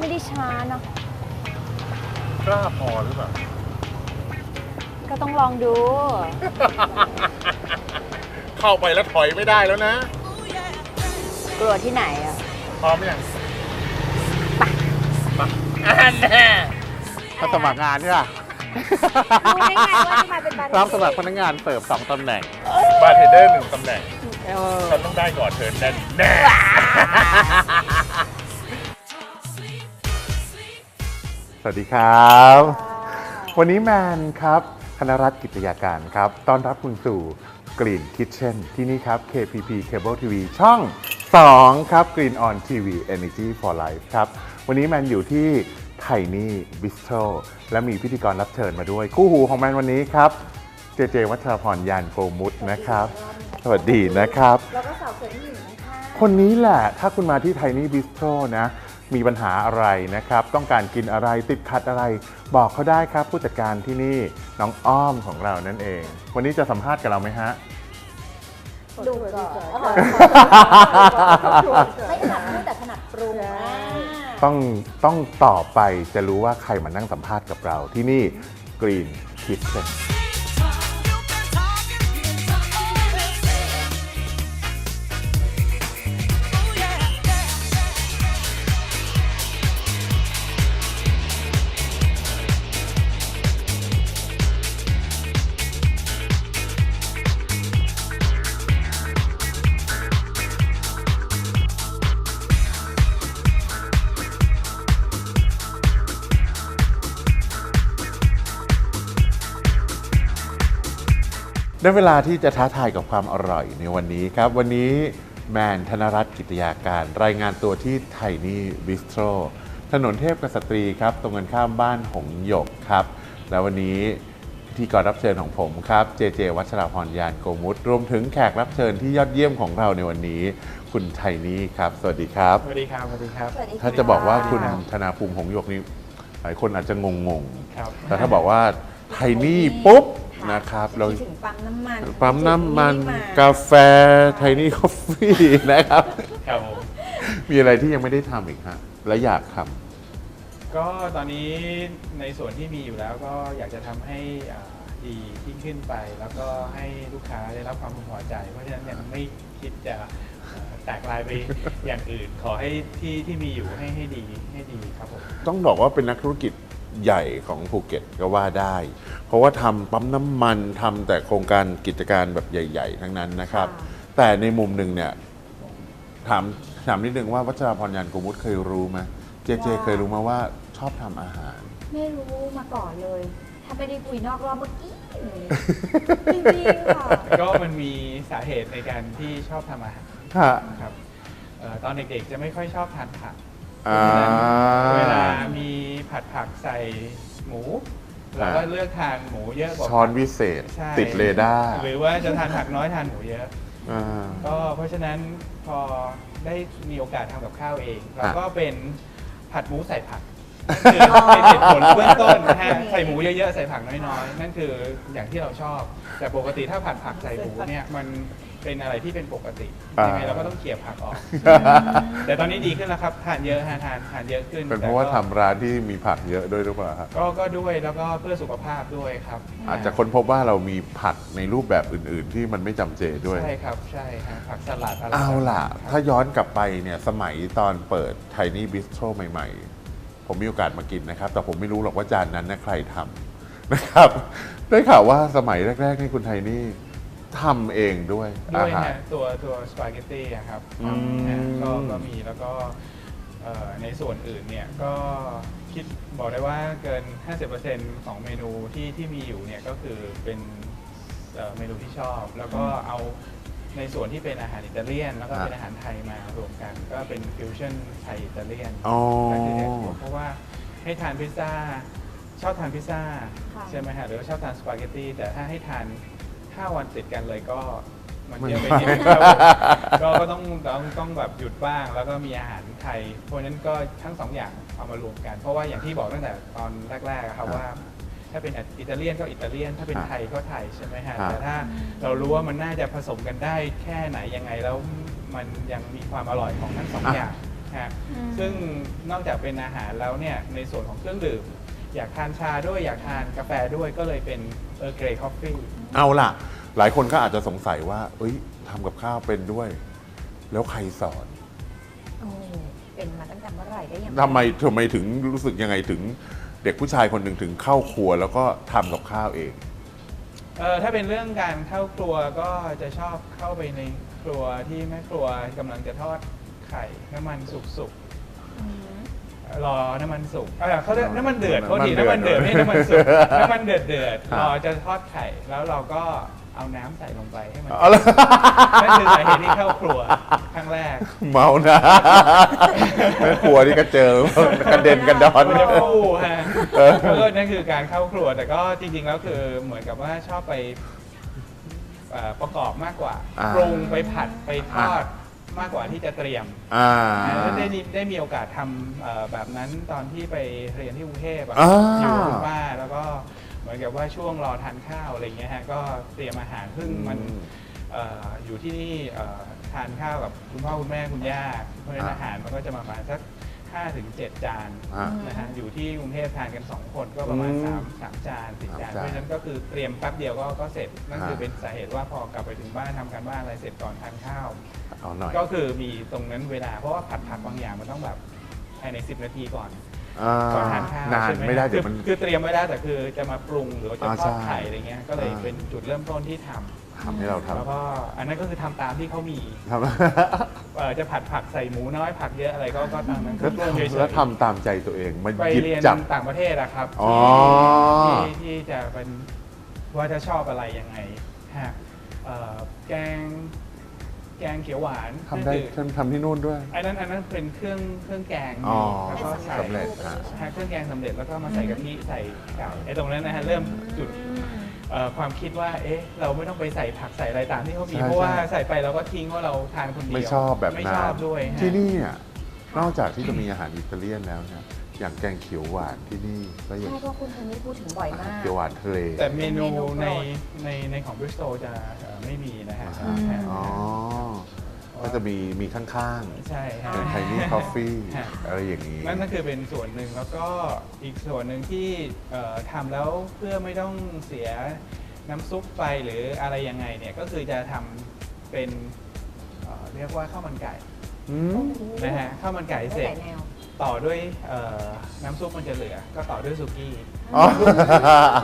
ไม่ได้ช้าเนอะกล้าพอหรือเปล่า ก็ต้องลองดู เข้าไปแล้วถอยไม่ได้แล้วนะ กลัวที่ไหนอะพร้อมยังไปไปอันแน่มาสมัครงานใช่ป่ะรู้ได้ไงว่าจะมาเป็นบาร์เทนเดอร์ รับสมัครพนักงานเสิร์ฟสองตำแหน่ง บาร์เทนเดอร์หนึ่งตำแหน่ง เออ ฉันต้องได้ก่อนเธอแน่แน่ วัสดีครับ วันนี้แมนครับธนรัตน์กิจยาการครับ ต้อนรับคุณสู่ Green Kitchen ที่นี่ครับ KPP Cable TV ช่อง 2 ครับ Green On TV Energy for Life ครับ วันนี้แมนอยู่ที่ไทนี่บิสโ o และมีพิธีกรรับเชิญมาด้วย คู่หูของแมนวันนี้ครับ เจเจวัชรพรยานโกมุตนะครับ สวัสดีนะครับ แล้วก็สาวสวยที่อยู่ข้างคนนี้แหละถ้าคุณมาที่ไทนี่บิสโ o นะ มีปัญหาอะไรนะครับ ต้องการกินอะไรติดขัดอะไร บอกเขาได้ครับผู้จัดการที่นี่น้องอ้อมของเรานั่นเอง วันนี้จะสัมภาษณ์กับเราไหมฮะๆดูก่อนไม่ถนัดพูดแต่ถนัดปรุงอ่าต้องต้องต่อไปจะรู้ว่าใครมานั่งสัมภาษณ์กับเราที่นี่ Green Kitchen ได้เวลาที่จะท้าทายกับความอร่อยในวันนี้ครับ วันนี้แมนธนรัตน์กิตยาการ รายงานตัวที่ไทนี่บิสโ o ถนนเทพกษัตรีครับ ตรงกันข้ามบ้านหงหยกครับ แล้ววันนี้พิธีกรรับเชิญของผมครับ เจเจวัชราพรยานโกมุตรวมถึงแขกรับเชิญที่ยอดเยี่ยมของเราในวันนี้ คุณไทนี่ครับ สวัสดีครับ สวัสดีครับ สวัสดีครับสวัสดีค่ถ้าจะบอกว่าคุณครับธนาภูมิหงหยกนี่หลายคนอาจจะงงครับๆแต่ถ้าบอกว่าไทนี่ปุ๊บ นะครับเรา คิดถึงปั๊มน้ำมันปั๊มน้ำมันคิดถึงกาแฟไทนี่คอฟฟี่นะครับ ครับผม มีอะไรที่ยังไม่ได้ทำอีกฮะ และอยากทก็ตอนนี้ในส่วนที่มีอยู่แล้วก็อยากจะทำให้อ่าดียิ่งขึ้นไป แล้วก็ให้ลูกค้าได้รับความพึงพอใจ เพราะฉะนั้นยังไม่คิดจะเอ่อแตกลายไป อย่างอื่น ขอให้ที่ที่มีอยู่ให้ให้ดีให้ดีครับผมำต้องบอกว่าเป็นนักธุรกิจ ใหญ่ของภูเก็ตก็ว่าได้ เพราะว่าทำปั๊มน้ำมันทำแต่โครงการกิจการแบบใหญ่ ๆ ทั้งนั้นนะครับ แต่ในมุมหนึ่งเนี่ยถามถามนิดนึงว่าวัชราพรยานโกมุตเคยรู้ไหมเจเจเคยรู้มาว่าชอบทำอาหาร ไม่รู้มาก่อนเลย ถ้าไม่ได้คุยนอกรอบเมื่อกี้เลยจริงๆค่ะก็มันมีสาเหตุในการที่ชอบทำอาหารค่ะ นะครับเอ่อตอนเด็กๆจะไม่ค่อยชอบทานผัก อ่า เวลามีผัดผักใส่หมูเราก็อ่าเลือกทานหมูเยอะกว่าช้อนผักวิเศษ ใช่ติดเรดาร์หรือว่าจะทานผักน้อยทานหมูเยอะ อ่า ก็เพราะฉะนั้นพอได้มีโอกาสทำกับข้าวเองเราอะก็เป็นผัดหมูใส่ผักนั่นคือเป็นเหตุผลเบื้องต้นนะฮะใส่หมูเยอะๆใส่ผักน้อยๆ นั่นคืออย่างที่เราชอบ แต่ปกติถ้าผัดผักใส่หมูเนี่ยมัน เป็นอะไรที่เป็นปกติยังไงเราก็ต้องเขี่ยผักออก แต่ตอนนี้ดีขึ้นแล้วครับทานเยอะฮะทานทานเยอะขึ้นเป็นเพราะว่าแต่ทำก็ร้านที่มีผักเยอะด้วยหรือเปล่าครับก็ก็ด้วยแล้วก็เพื่อสุขภาพด้วยครับอาจจะค้นพบว่าเรามีผักในรูปแบบอื่น ๆ ที่มันไม่จำเจด้วย ใช่ครับใช่ครับผักสลัดอะไรเอาล่ะครับถ้าย้อนกลับไปเนี่ยสมัยตอนเปิดไทนี่บิสโ o ใหม่ ๆ ผมมีโอกาสมากินนะครับ แต่ผมไม่รู้หรอกว่าจานนั้นนะใครทำนะครับ ได้ข่าวว่าสมัยแรก ๆ นี่คุณไทนี่ ทำเองด้วยด้อาวยหารฮะตัวตัวสปาเกตตี้อะครับอืม นะก็ก็มีแล้วก็เอ่อในส่วนอื่นเนี่ยก็คิดบอกได้ว่าเกิน 50%ของเมนูที่ที่มีอยู่เนี่ยก็คือเป็นเอ่อเมนูที่ชอบ แล้วก็เอาในส่วนที่เป็นอาหารอิตาเลียน แล้วก็เป็นอาหารไทยมารวมกัน ก็เป็นฟิวชั่นไทยอิตาเลียน อ๋อนั่นคือเหตุผลเพราะว่าให้ทานพิซซ่าชอบทานพิซซ่าค่ะ ใช่ไหมฮะหรือว่าชอบทานสปาเกตตี้แต่ถ้าให้ทาน 5วันติดกันเลยก็มันมันเยอะไปนิดนึงครับก็ก็ต้องต้องต้องแบบหยุดบ้างแล้วก็มีอาหารไทยเพราะฉะนั้นก็ทั้งสองอย่างเอามารวมกัน เพราะว่าอย่างที่บอกตั้งแต่ตอนแรกๆอะครับว่า ถ้าเป็นอิตาเลียนก็อิตาเลียน ถ้าเป็นครับไทยก็ไทยใช่ไหมฮะครับแต่ถ้าเรารู้ว่ามันน่าจะผสมกันได้แค่ไหนยังไงแล้วมันยังมีความอร่อยของทั้งสองอะอย่างฮะอืมซึ่งนอกจากเป็นอาหารแล้วเนี่ยในส่วนของเครื่องดื่ม อยากทานชาด้วยอยากทานกาแฟด้วยก็เลยเป็นเออเกรย์คอฟฟี่เอาล่ะ หลายคนก็อาจจะสงสัยว่า เอ้ยทำกับข้าวเป็นด้วย แล้วใครสอนโอ้เป็นมาตั้งแต่เมื่อไหร่ได้ยังงทำไมทำไมถึงรู้สึกยังไงถึงเด็กผู้ชายคนหนึ่งถึงเข้าครัว แล้วก็ทำกับข้าวเอง เออถ้าเป็นเรื่องการเข้าครัวก็จะชอบเข้าไปในครัวที่แม่ครัวกำลังจะทอดไข่น้ำมันสุกอืมๆ รอน้ำมันสุกเออเขาเรียกน้ำมันเดือดน้ำเขามันดีเดือดน้ำมันเดือดไม่ใช่น้ำมันสุกน้ำมันเดือดเดือดครับรอจะทอดไข่แล้วเราก็เอาน้ำใส่ลงไปให้มันเอาละนั่นคือสาเหตุที่เข้าครัวครั้งแรก เมานะแม่ครัวนี่ก็เจอกระเด็นกระดอนมันจะฟูฮะก็นั่นคือการเข้าครัวแต่ก็จริง ๆ แล้วคือเหมือนกับว่าชอบไปเอ่อประกอบมากกว่าอ่าปรุงไปผัดไปทอด มากกว่าที่จะเตรียมอ่าแล้วได้มีได้มีโอกาสทำเอ่อแบบนั้นตอนที่ไปเรียนที่กรุงเทพอะอ่าอยู่กับคุณป้าแล้วก็เหมือนกับว่าช่วงรอทานข้าวอะไรเงี้ยฮะก็เตรียมอาหารซึ่งมันเอ่ออยู่ที่นี่เอ่อทานข้าวกับคุณพ่อคุณแม่คุณย่าเพราะฉะนั้นอ่าอาหารมันก็จะมาประมาณสัก5ถึง7จานอ่านะฮะอยู่ที่กรุงเทพทานกัน 2 คนก็ประมาณอืม3 3จานสี่จานสามจานเพราะฉะนั้นก็คือเตรียมแป๊บเดียวก็ก็เสร็จนั่นคือฮะเป็นสาเหตุว่าพอกลับไปถึงบ้านทำการบ้านอะไรเสร็จก่อนทานข้าว เอาหน่อยก็คือมีตรงนั้นเวลาเพราะว่าผัดผักบางอย่างมันต้องแบบภายใน 10 นาทีก่อน อ่าก่อนทานข้าวนานใช่หไม่ได้คืเดี๋อยวมันคือเตรียมไว้ได้แต่คือจะมาปรุงหรือว่าจะอ่าทอดใช่ไข่อะไรเงี้ยก็เลยอ่า เป็นจุดเริ่มต้นที่ทำทำให้เราแล้วทำก็อันนั้นก็คือทำตามที่เขามีทำเอ่อจะผัดผักใส่หมูน้อยผักเยอะอะไรก็ก็ตามนั้นแล้วปรุงเฉยทำๆแล้วทำตามใจตัวเองมันไปหยิบเรียนจับ ต่างประเทศอะครับอ๋อ ที่ที่ที่จะเป็นว่าจะชอบอะไรยังไงฮะเอ่อแกง แกงเขียวหวานทำได้นั่นคือทำทำที่นู่นด้วย อันนั้นอันนั้นเป็นเครื่องเครื่องแกงอ๋อแล้วก็ใส่สำเร็จอะฮะเครื่องแกงสำเร็จแล้วก็มาใส่กะทิใส่ไก่ไอ้ตรงนั้นนะฮะเริ่มจุดเอ่อความคิดว่าเอ๊ะเราไม่ต้องไปใส่ผักใส่อะไรตามที่เขามีใช่เพราะว่าใช่ ใส่ไปเราก็ทิ้งว่าเราทานคนเดียวไม่ชอบแบบไม่นั้ชนอบด้วยฮะ ที่นี่อะนอกจากที่จะมีอาหารอิตาเลียนแล้วเนี่ยอย่างแกงเขียวหวานที่นี่ก็ยังใช่เพราะคุณคนนี้พูดถึงบ่อยมากเขียวหวานทะเล แต่เมนูเมนูโปรดในในในของบริสโตจะเอ่อไม่มีนะฮะอ่าฮะอ๋อ ก็จะมีมีข้างใช่ฮะๆเป็นไทนี่คอฟฟี่ฮะอะไรอย่างนี้ นั่นก็คือเป็นส่วนหนึ่งแล้วก็อีกส่วนหนึ่งที่เอ่อทำแล้วเพื่อไม่ต้องเสียน้ำซุปไปหรืออะไรยังไงเนี่ยก็คือจะทำเป็นเอ่อเรียกว่าข้าวมันไก่อืมนะฮะข้าวมันไก่เสร็จ หลายแนว ต่อด้วยเอ่อน้ำซุปมันจะเหลือ ก็ต่อด้วยสุกี้อ๋อ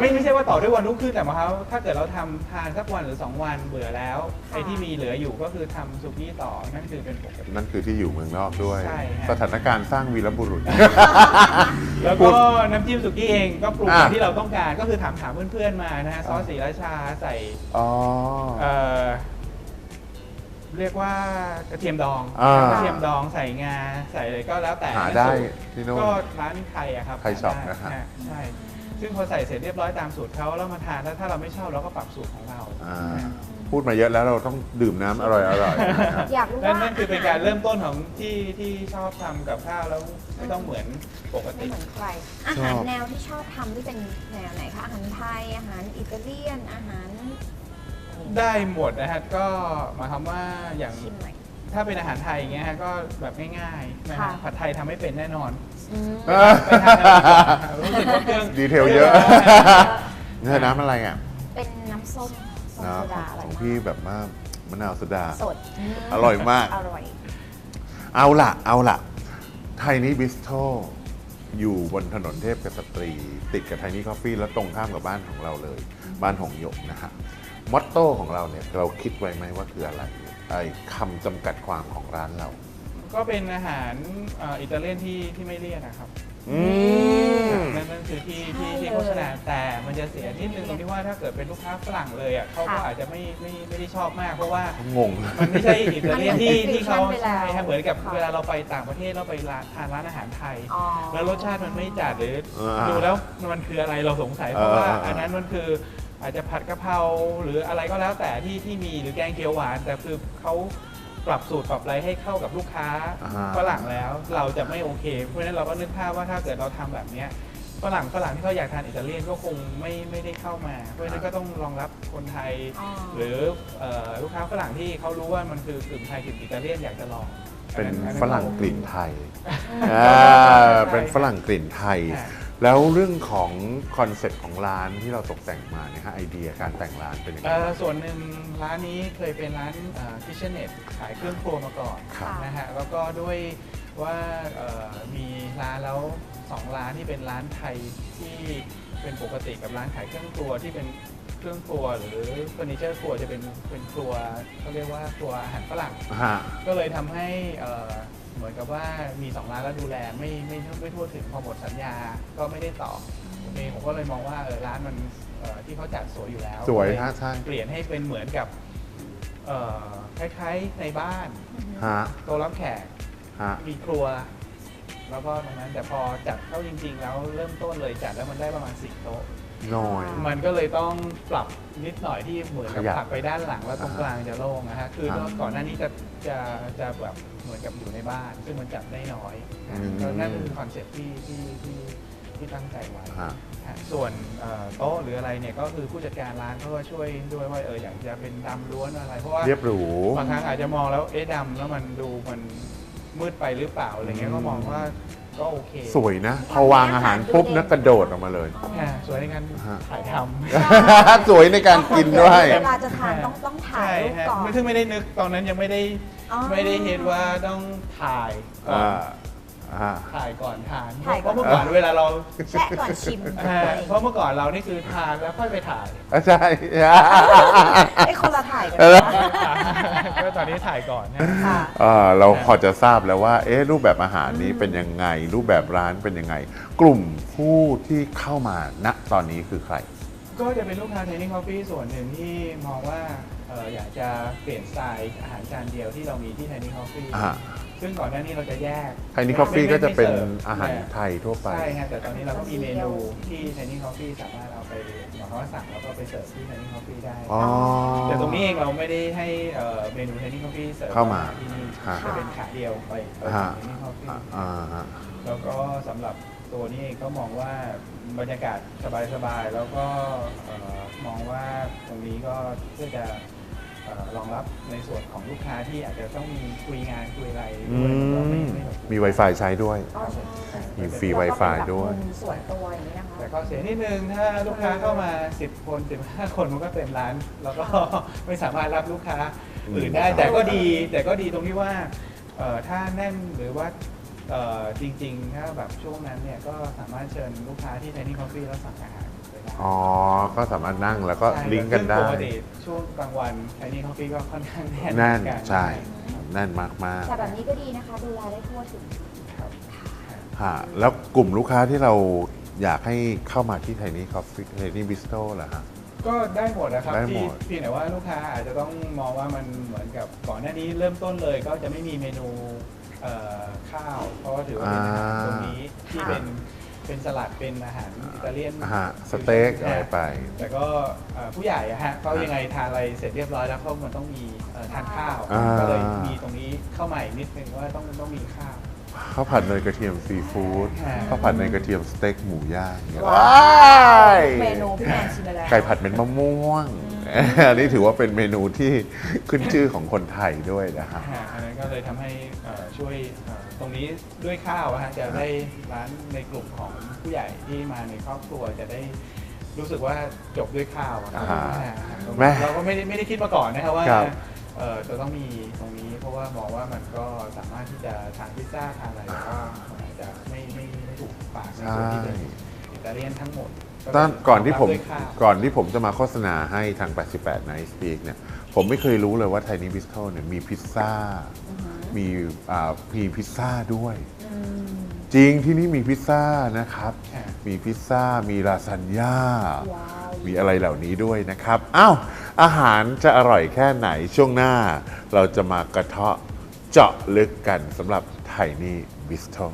ไม่ไม่ใช่ว่าต่อด้วยวันรุ่งขึ้นแต่หมายความว่าถ้าเกิดเราทำทานสักวันหรือสองวันเบื่อแล้วไอ้ที่มีเหลืออยู่ก็คือทำสุกี้ต่อนั่นคือเป็นปกติ นั่นคือที่อยู่เมืองนอกด้วย ใช่ฮะ สถานการณ์สร้างวีรบุรุษ แล้วก็น้ำจิ้มสุกี้เองก็ปรุงอะอย่างที่เราต้องการก็คือถามถามเพื่อนๆมานะฮะซอสสีราชาใส่อ๋อ เอ่อ เรียกว่ากระเทียมดองอ่ากระเทียมดองใส่งาใส่อะไรก็แล้วแต่หาได้สูตรที่โน่นก็ร้านไทยอะครับไทยช็อปหาได้นะฮะ ใช่ ซึ่งพอใส่เสร็จเรียบร้อยตามสูตรเขาแล้วมาทานแล้วถ้าเราไม่ชอบเราก็ปรับสูตรของเรา อ่า พูดมาเยอะแล้วเราต้องดื่มน้ำอร่อยๆนะครับ อยากรู้นั่นว่า นั่นคือเป็นการเริ่มต้นของที่ที่ชอบทำกับข้าวแล้วไม่ต้องเหมือนปกไม่ติ เหมือนใคร อาหารแนวที่ชอบทำที่เป็นแนวไหนคะ อาหารไทย อาหารอิตาเลียน อาหาร ได้หมดนะฮะก็หมายความว่าอย่างชิมหน่อย ถ้าเป็นอาหารไทยอย่างเงี้ยฮะก็แบบง่ายๆนะค่ะ ฮะผัดไทยทำไม่เป็นแน่นอนอืมไปทานกันดีกว่ารู้สึกว่าเครื่องดีเทลเยอะเนื้อน้ำอะไรอะเป็นน้ำส้มส้มนะโซดาอขร่ออยงมากพี่แบบว่ามะนาวโซดา สดมอร่อยมาก อร่อยเอาล่ะเอาล่ะไทนี่บิสโ o อยู่บนถนนเทพกษัตรี ติดกับไทนี่คอฟฟี่แล้วตรงข้ามกับบ้านของเราเลย บ้านหงหยกนะฮะ มอตโต้ของเราเนี่ยเราคิดไว้ไหมว่าคืออะไรไอ้คำจำกัดความของร้านเรา ก็เป็นอาหารเอ่ออิตาเลียนที่ที่ไม่เลี่ยนนะครับอืม นั่นนั่นคือที่ที่ใช่ที่เลยโฆษณาแต่มันจะเสียนิดนึงตรงที่ว่าถ้าเกิดเป็นลูกค้าฝรั่งเลยอะเขาก็ค่ะอาจจะไม่ไม่ไม่ได้ชอบมากเพราะว่า งง มันไม่ใช่อิตาเลียนที่มันเหมือนที่เขา fusion ไปแล้วใช่ฮะเหมือนกับค่ะเวลาเราไปต่างประเทศเราไปร้านทานร้านอาหารไทย อ๋อ แล้วรสชาติมันไม่จัดหรือเออดูแล้วมันคืออะไรเราสงสัยเพราะว่าเออเออเอออัอันนั้นมันคือ อาจจะผัดกะเพราหรืออะไรก็แล้วแต่ที่ที่มีหรือแกงเขียวหวาน แต่คือเขาปรับสูตรปรับอะไรให้เข้ากับลูกค้าอ่า ฝรั่งแล้ว เราจะไม่โอเค เพราะฉะนั้นเราก็นึกภาพว่าถ้าเกิดเราทำแบบเนี้ยฝรั่งฝรั่งที่เขาอยากทานอิตาเลียนก็คงไม่ไม่ได้เข้ามา เพราะฉะนั้นก็ต้องรองรับคนไทย อ๋อ หรือเอ่อลูกค้าฝรั่งที่เขารู้ว่ามันคือกึ่งไทยกึ่งอิตาเลียนอยากจะลองเป็นอันนั้นฝรั่งกลิ่นไทยใช่อ่าเป็นฝรั่งกลิ่นไทยค่ะ แล้วเรื่องของคอนเซ็ปต์ของร้านที่เราตกแต่งมาเนี่ยฮะไอเดียการแต่งร้านเป็นยังไงเอ่อบ้าง ส่วนหนึ่งร้านนี้เคยเป็นร้านคิชเชนเน็ตขายเครื่องครัวมาก่อนครับ นะฮะแล้วก็ด้วยว่าเอ่อมีร้านแล้วสองร้านที่เป็นร้านไทยที่เป็นปกติกับร้านขายเครื่องครัวที่เป็นเครื่องครัวหรือเฟอร์นิเจอร์ครัวจะเป็นเป็นครัวเขาเรียกว่าครัวอาหารฝรั่ง ฮะ ก็เลยทำให้เอ่อ เหมือนกับว่ามีสองร้านแล้วดูแลไม่ไม่ไม่ทั่วถึงพอหมดสัญญาก็ไม่ได้ต่อผมเองผมก็เลยมองว่าเออร้านมันเอ่อที่เขาจัดสวยอยู่แล้วสวยก็เลฮะใช่เปลี่ยนให้เป็นเหมือนกับเอ่อคล้ายๆในบ้านฮะโต๊ะรับแขกฮะมีครัว แล้วก็ตรงนั้นแต่พอจัดเข้าจริง ๆ แล้วเริ่มต้นเลยจัดแล้วมันได้ประมาณสิบโต๊ะ น้อย มันก็เลยต้องปรับนิดหน่อยที่เหมือนกับขยับผลักไปด้านหลังแล้วตรงกลางจะโล่งนะฮะคือครับก่อนหน้านี้จะจะจะแบบเหมือนกับอยู่ในบ้าน ซึ่งมันจัดได้น้อยนะอืม ก็นั่นคือคอนเซ็ปต์ที่ที่ที่ที่ตั้งใจไว้ ฮะ ฮะส่วนเอ่อโต๊ะหรืออะไรเนี่ยก็คือผู้จัดการร้านเขาก็ช่วยด้วยว่าเอออยากจะเป็นดำล้วนอะไร เพราะว่าเรียบหรู บางครั้งอาจจะมองแล้วเอ๊ะดำแล้วมันดูมันมืดไปหรือเปล่าอะไรเงี้ยก็มองว่า ก็โอเคสวยนะพอวางอาหารปุ๊บนะกระโดดออกมาเลย อ่าสวยในการฮะถ่ายทำ สวยในการกินด้วย เวลาจะทานต้องต้องถ่ายใช่รูปฮะก่อนไม่ซึ่งไม่ได้นึกตอนนั้นยังไม่ได้อ๋อ ไม่ได้เห็นว่าต้องถ่ายก่อน อ่า ฮะถ่ายก่อนทานถ่ายเพก่อน ราะเมื่อก่อนเวลาเราแชะก่อนชิมอ่าเพราะเมื่อก่อนเรานี่คือทานแล้วค่อยไปถ่ายอะใช่ ไอ้คนละถ่ายกันเออนะ ก็ตอนนี้ถ่ายก่อนนะ ค่ะเอ่อเราพอจะทราบแล้วว่า เอ๊ะรูปแบบอาหารนี้เป็นยังไง รูปแบบร้านเป็นยังไง กลุ่มผู้ที่เข้ามาณตอนนี้คือใคร ก็จะเป็นลูกค้า t ท n นิ่ง Coffee ส่วนหนึ่งที่มองว่า เอ่ออยากจะเปลี่ยนสไตล์อาหารจานเดียวที่เรามีที่ t ท n นิ่ง Coffee อ่าซึ่งก่อนหน้านี้เราจะแยก ไทนี่คอฟฟี่ไม่ก็จะเป็นไม่สิฟอาหารไทยทั่วไป ใช่ฮะแต่ตอนนี้เราก็มีเมนูที่ t ท n นิ่ง Coffee สามารถเอาไปหมายความว่าสั่งแล้วก็ไปเสิร์ฟที่ t ท n นิ่ง Coffee ได้ อ๋อ แต่ตรงนี้เองเราไม่ได้ให้เอ่อเมนู t ท n นิ่ง Coffee เสิร์ฟเข้ามาที่นี่ฮะ จะเป็นขาเดียวไปไปฮะที่ t ท n นิ่ง Coffee อ่าฮะ แล้วก็สำหรับตัวนี้เองก็มองว่าบรรยากาศสบายๆแล้วก็เอ่อมองว่าตรงนี้ก็เพื่อจะ เอ่อรองรับในส่วนของลูกค้าที่อาจจะต้องมีคุยงานคุยอะไรอืด้วยแล้วก็ไม่มไม่แบบมี Wi-Fi ใช้ด้วย อ๋อใช่มีฟรีแล้วก็ Wi-Fi เป็นแบบด้วยมุมส่วนตัวอย่างนี้นะคะแต่ข้อเสียนิดนึงถ้าลูกค้าเข้ามา 10 คน 15 คนมันก็เต็มร้าน แล้วก็ ไม่สามารถรับลูกค้าอื่นได้อืมแต่ก็ดีแต่ก็ดีตรงที่ว่าเอ่อถ้าแน่นหรือว่าเอ่อจริงๆ ถ้าแบบช่วงนั้นเนี่ยก็สามารถเชิญลูกค้าที่ไทนี่คอฟฟี่แล้วสั่งอาหารไปได้ อ๋อ ก็สามารถนั่งแล้วก็ใช่ลิงก์กันได้ซึ่ปกติช่วงกลางวันไทนี่คอฟฟี่ก็ค่อนข้างแน่นแน่นเหมือกัใช่แน่นมากมากแต่แบบนี้ก็ดีนะคะดูแลได้ทั่วถึงครับฮะแล้วกลุ่มลูกค้าที่เราอยากให้เข้ามาที่ไทนี่คอฟฟี่ไทนี่บิสโต้เหรอฮะก็ได้หมดนะครับได้หมที่ดเพียงแต่ว่าลูกค้าอาจจะต้องมองว่ามันเหมือนกับก่อนหน้านี้เริ่มต้นเลยก็จะไม่มีเมนูเอ่อข้าว เพราะว่าถือว่าเป็นอาหารตรงนี้ที่ค่ะเป็น เป็นสลัดเป็นอาหารอิตาเลียนฮะสเต็กอะไรไป แต่ก็เอ่อผู้ใหญ่อะฮะเขายังไงทานอะไรเสร็จเรียบร้อยแล้วเขามันต้องมีเอ่อทานข้าวอ่าก็เลยมีตรงนี้เข้ามาอีกนิดนึงว่าต้องต้องมีข้าวข้าวผัดเนยกระเทียมซีฟู้ดค่ะข้าวผัดเนยกระเทียมสเต็กหมูย่างเนี่ยว้าว้ายเมนูพี่แมนชิมไปแล้วไก่ผัดเป็นมะม่วงอันนี้ถือว่าเป็นเมนูที่ขึ้นชื่อของคนไทยด้วยนะฮะฮะอันนั้นก็เลยทำให้เอ่อช่วยเอ่อ ตรงนี้ด้วยข้าวอะฮะจะได้ร้านในกลุ่มของผู้ใหญ่ที่มาในครอบครัวจะได้รู้สึกว่าจบด้วยข้าวอะครับอ่าอ่าแม่เราก็ไม่ได้ไม่ได้คิดมาก่อนนะครับว่าครับเอ่อจะต้องมีตรงนี้ เพราะว่ามองว่ามันก็สามารถที่จะทานพิซซ่าทานอะไรแล้วก็มันอาจจะไม่ไม่ไม่ถูกปากในใช่ส่วนที่เป็นอิตาเลียนทั้งหมดตอนก่อนที่ผมรับด้วยข้าว ก่อนที่ผมจะมาโฆษณาให้ทาง 88 Night Speak เนี่ย ผมไม่เคยรู้เลยว่าไทนี่บิสโ o เนี่ยมีพิซซ่า อือหือ มีอ่ามีพิซซ่าด้วยอืมจริงที่นี่มีพิซซ่านะครับค่ะมีพิซซ่ามีลาซานญ่าว้าวมีอะไรเหล่านี้ด้วยนะครับอ้าวอาหารจะอร่อยแค่ไหนช่วงหน้า เราจะมากระเทาะเจาะลึกกันสำหรับไทนี่บิสโ o